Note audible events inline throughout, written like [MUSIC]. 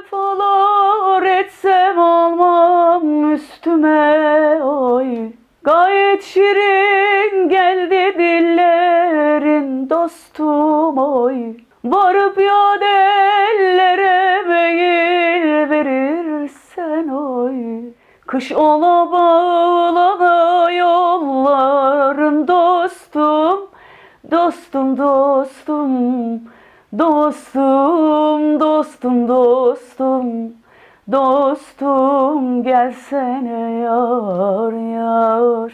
Cefalar etsem almam üstüme oy. Gayet şirin geldi dillerin dostum oy. Varıp ya ellere meyil verirsen oy. Kış ola bağlana yolların dostum Dostum dostum Dostum dostum dostum Dostum gelsene yar yar.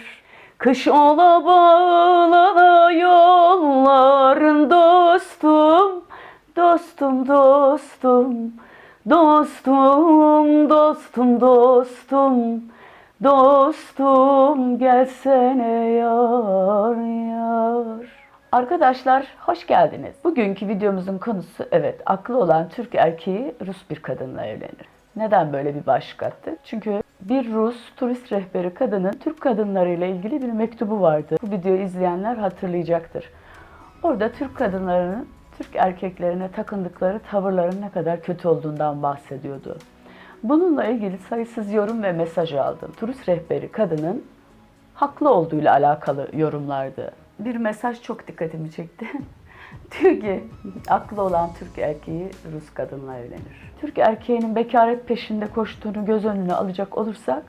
Kış ola bağlana yolların dostum Dostum dostum Dostum dostum dostum Dostum gelsene yar yar Arkadaşlar hoş geldiniz. Bugünkü videomuzun konusu evet aklı olan Türk erkeği Rus bir kadınla evlenir. Neden böyle bir başlık attı? Çünkü bir Rus turist rehberi kadının Türk kadınlarıyla ilgili bir mektubu vardı. Bu videoyu izleyenler hatırlayacaktır. Orada Türk kadınlarının Türk erkeklerine takındıkları tavırların ne kadar kötü olduğundan bahsediyordu. Bununla ilgili sayısız yorum ve mesaj aldım. Turist rehberi kadının haklı olduğuyla alakalı yorumlardı. Bir mesaj çok dikkatimi çekti. [LAUGHS] Diyor ki aklı olan Türk erkeği Rus kadınla evlenir. Türk erkeğinin bekaret peşinde koştuğunu göz önüne alacak olursak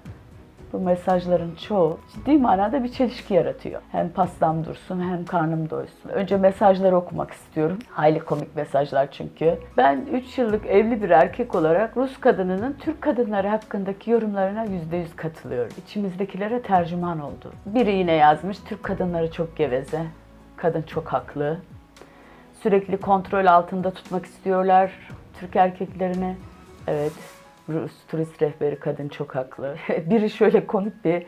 bu mesajların çoğu ciddi manada bir çelişki yaratıyor. Hem pastam dursun hem karnım doysun. Önce mesajları okumak istiyorum. Hayli komik mesajlar çünkü. Ben 3 yıllık evli bir erkek olarak Rus kadınının Türk kadınları hakkındaki yorumlarına %100 katılıyorum. İçimizdekilere tercüman oldu. Biri yine yazmış Türk kadınları çok geveze. Kadın çok haklı. Sürekli kontrol altında tutmak istiyorlar Türk erkeklerini. Evet, Turist rehberi kadın çok haklı. [LAUGHS] Biri şöyle komik bir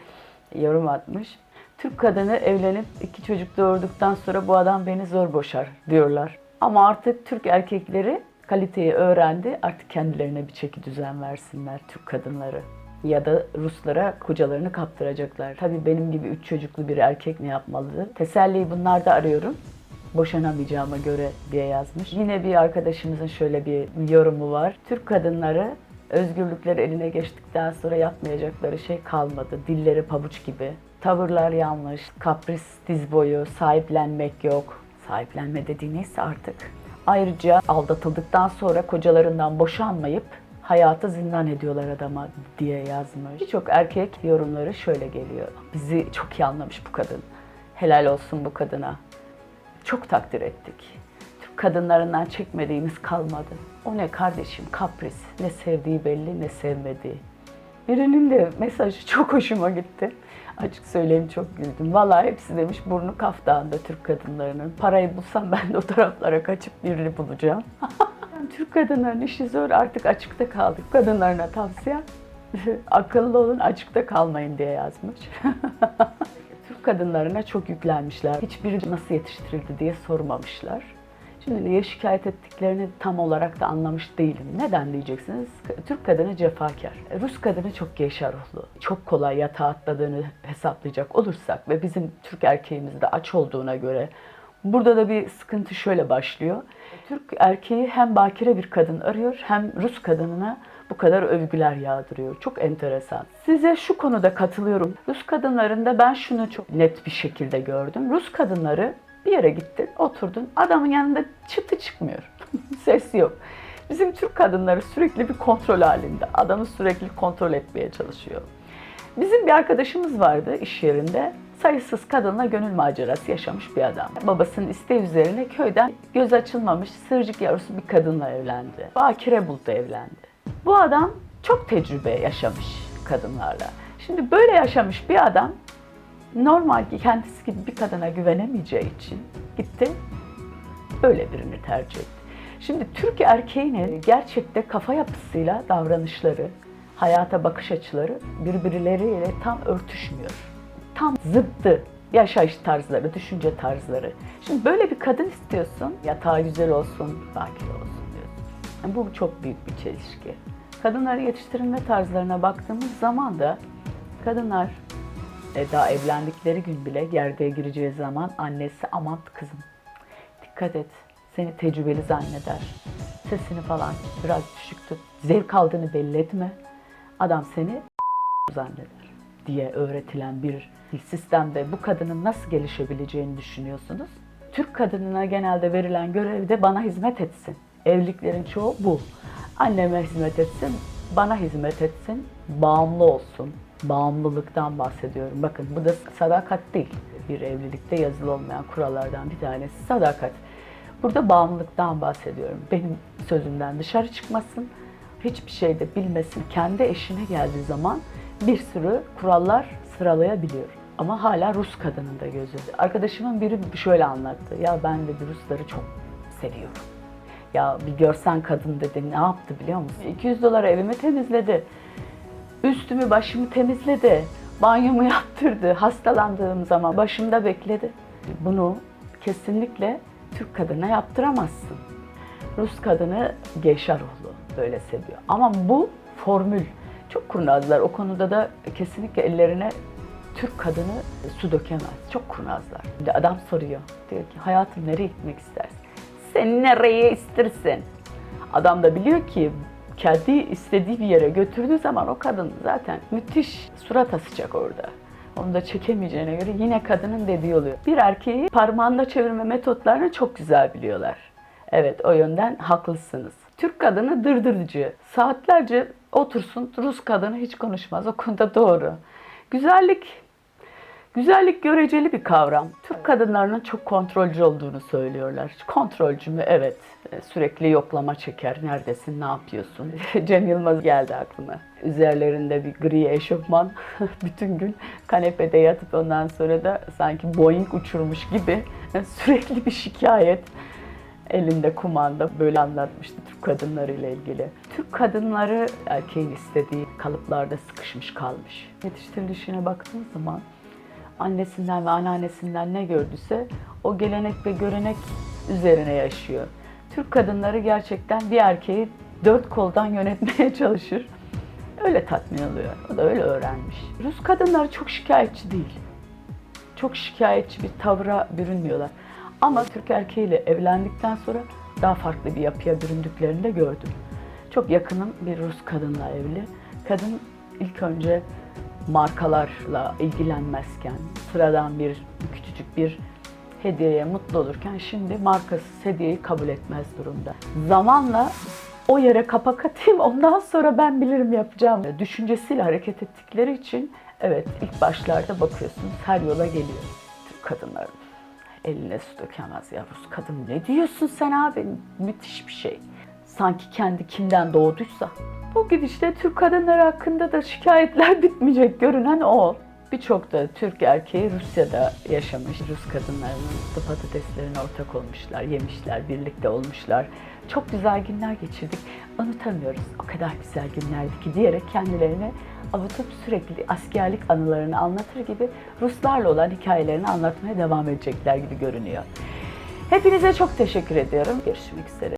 yorum atmış. Türk kadını evlenip iki çocuk doğurduktan sonra bu adam beni zor boşar diyorlar. Ama artık Türk erkekleri kaliteyi öğrendi. Artık kendilerine bir çeki düzen versinler Türk kadınları. Ya da Ruslara kocalarını kaptıracaklar. Tabii benim gibi üç çocuklu bir erkek ne yapmalı? Teselliyi bunlarda arıyorum boşanamayacağıma göre diye yazmış. Yine bir arkadaşımızın şöyle bir yorumu var. Türk kadınları özgürlükleri eline geçtikten sonra yapmayacakları şey kalmadı. Dilleri pabuç gibi. Tavırlar yanlış, kapris diz boyu, sahiplenmek yok. Sahiplenme dediği neyse artık. Ayrıca aldatıldıktan sonra kocalarından boşanmayıp hayatı zindan ediyorlar adama diye yazmış. Birçok erkek yorumları şöyle geliyor. Bizi çok iyi anlamış bu kadın. Helal olsun bu kadına. Çok takdir ettik. Kadınlarından çekmediğimiz kalmadı. O ne kardeşim kapris. Ne sevdiği belli ne sevmediği. Birinin de mesajı çok hoşuma gitti. Açık söyleyeyim çok güldüm. Vallahi hepsi demiş burnu kaftağında Türk kadınlarının. Parayı bulsam ben de o taraflara kaçıp birini bulacağım. [LAUGHS] Türk kadınlarının işi zor artık açıkta kaldık. Kadınlarına tavsiye [LAUGHS] akıllı olun açıkta kalmayın diye yazmış. [LAUGHS] Türk kadınlarına çok yüklenmişler. Hiçbiri nasıl yetiştirildi diye sormamışlar. Şimdi niye şikayet ettiklerini tam olarak da anlamış değilim. Neden diyeceksiniz? Türk kadını cefakar. Rus kadını çok gevşer ruhlu. Çok kolay yatağa atladığını hesaplayacak olursak ve bizim Türk erkeğimiz de aç olduğuna göre burada da bir sıkıntı şöyle başlıyor. Türk erkeği hem bakire bir kadın arıyor hem Rus kadınına bu kadar övgüler yağdırıyor. Çok enteresan. Size şu konuda katılıyorum. Rus kadınlarında ben şunu çok net bir şekilde gördüm. Rus kadınları bir yere gittin, oturdun. Adamın yanında çıtı çıkmıyor. [LAUGHS] Ses yok. Bizim Türk kadınları sürekli bir kontrol halinde. Adamı sürekli kontrol etmeye çalışıyor. Bizim bir arkadaşımız vardı iş yerinde. Sayısız kadınla gönül macerası yaşamış bir adam. Babasının isteği üzerine köyden göz açılmamış sırcık yavrusu bir kadınla evlendi. Bakire buldu evlendi. Bu adam çok tecrübe yaşamış kadınlarla. Şimdi böyle yaşamış bir adam normal ki kendisi gibi bir kadına güvenemeyeceği için gitti böyle birini tercih etti. Şimdi Türk erkeğinin gerçekte kafa yapısıyla davranışları, hayata bakış açıları birbirleriyle tam örtüşmüyor. Tam zıttı yaşayış tarzları, düşünce tarzları. Şimdi böyle bir kadın istiyorsun, yatağı güzel olsun, bakire olsun diyorsun. Yani bu çok büyük bir çelişki. Kadınları yetiştirilme tarzlarına baktığımız zaman da kadınlar e, daha evlendikleri gün bile gerdeğe gireceği zaman annesi aman kızım dikkat et seni tecrübeli zanneder. Sesini falan biraz düşük tut. Zevk aldığını belli etme. Adam seni [LAUGHS] zanneder diye öğretilen bir sistemde bu kadının nasıl gelişebileceğini düşünüyorsunuz? Türk kadınına genelde verilen görev de bana hizmet etsin. Evliliklerin çoğu bu. Anneme hizmet etsin, bana hizmet etsin, bağımlı olsun. Bağımlılıktan bahsediyorum. Bakın bu da sadakat değil. Bir evlilikte yazılı olmayan kurallardan bir tanesi sadakat. Burada bağımlılıktan bahsediyorum. Benim sözümden dışarı çıkmasın, hiçbir şey de bilmesin. Kendi eşine geldiği zaman bir sürü kurallar sıralayabiliyor. Ama hala Rus kadının da gözü. Arkadaşımın biri şöyle anlattı. Ya ben de Rusları çok seviyorum. Ya bir görsen kadın dedi ne yaptı biliyor musun? 200 dolara evimi temizledi. Üstümü başımı temizledi. Banyomu yaptırdı. Hastalandığım zaman başımda bekledi. Bunu kesinlikle Türk kadına yaptıramazsın. Rus kadını Geyşaroğlu böyle seviyor. Ama bu formül. Çok kurnazlar. O konuda da kesinlikle ellerine Türk kadını su dökemez. Çok kurnazlar. Bir adam soruyor. Diyor ki hayatım nereye gitmek istersin? Sen nereye istersin? Adam da biliyor ki kendi istediği bir yere götürdüğü zaman o kadın zaten müthiş surat asacak orada. Onu da çekemeyeceğine göre yine kadının dediği oluyor. Bir erkeği parmağında çevirme metotlarını çok güzel biliyorlar. Evet o yönden haklısınız. Türk kadını dırdırıcı. Saatlerce otursun Rus kadını hiç konuşmaz. O konuda doğru. Güzellik Güzellik göreceli bir kavram. Türk kadınlarının çok kontrolcü olduğunu söylüyorlar. Kontrolcü mü? Evet. E, Sürekli yoklama çeker. Neredesin? Ne yapıyorsun? [LAUGHS] Cem Yılmaz geldi aklıma. Üzerlerinde bir gri eşofman. [LAUGHS] Bütün gün kanepede yatıp ondan sonra da sanki Boeing uçurmuş gibi [LAUGHS] sürekli bir şikayet elinde kumanda böyle anlatmıştı Türk kadınları ile ilgili. Türk kadınları erkeğin istediği kalıplarda sıkışmış kalmış. Yetiştirilişine baktığın zaman annesinden ve anneannesinden ne gördüyse o gelenek ve görenek üzerine yaşıyor. Türk kadınları gerçekten bir erkeği dört koldan yönetmeye çalışır. Öyle tatmin oluyor. O da öyle öğrenmiş. Rus kadınları çok şikayetçi değil çok şikayetçi bir tavra bürünmüyorlar. Ama Türk erkeğiyle evlendikten sonra daha farklı bir yapıya büründüklerini de gördüm. Çok yakınım bir Rus kadınla evli. Kadın ilk önce markalarla ilgilenmezken, sıradan bir küçücük bir hediyeye mutlu olurken şimdi markasız hediyeyi kabul etmez durumda. Zamanla o yere kapak atayım [LAUGHS] ondan sonra ben bilirim yapacağım. Düşüncesiyle hareket ettikleri için evet ilk başlarda bakıyorsunuz her yola geliyor. Türk kadınların eline su dökemez ya Rus kadın ne diyorsun sen abi müthiş bir şey. Sanki kendi kimden doğduysa. Bu gidişte Türk kadınları hakkında da şikayetler [LAUGHS] bitmeyecek görünen o. Birçok da Türk erkeği Rusya'da yaşamış. Rus kadınlarının da patateslerine ortak olmuşlar, yemişler, birlikte olmuşlar. Çok güzel günler geçirdik. Unutamıyoruz. O kadar güzel günlerdi ki diyerek kendilerini avutup sürekli askerlik anılarını anlatır gibi Ruslarla olan hikayelerini anlatmaya devam edecekler gibi görünüyor. Hepinize çok teşekkür ediyorum. Görüşmek üzere.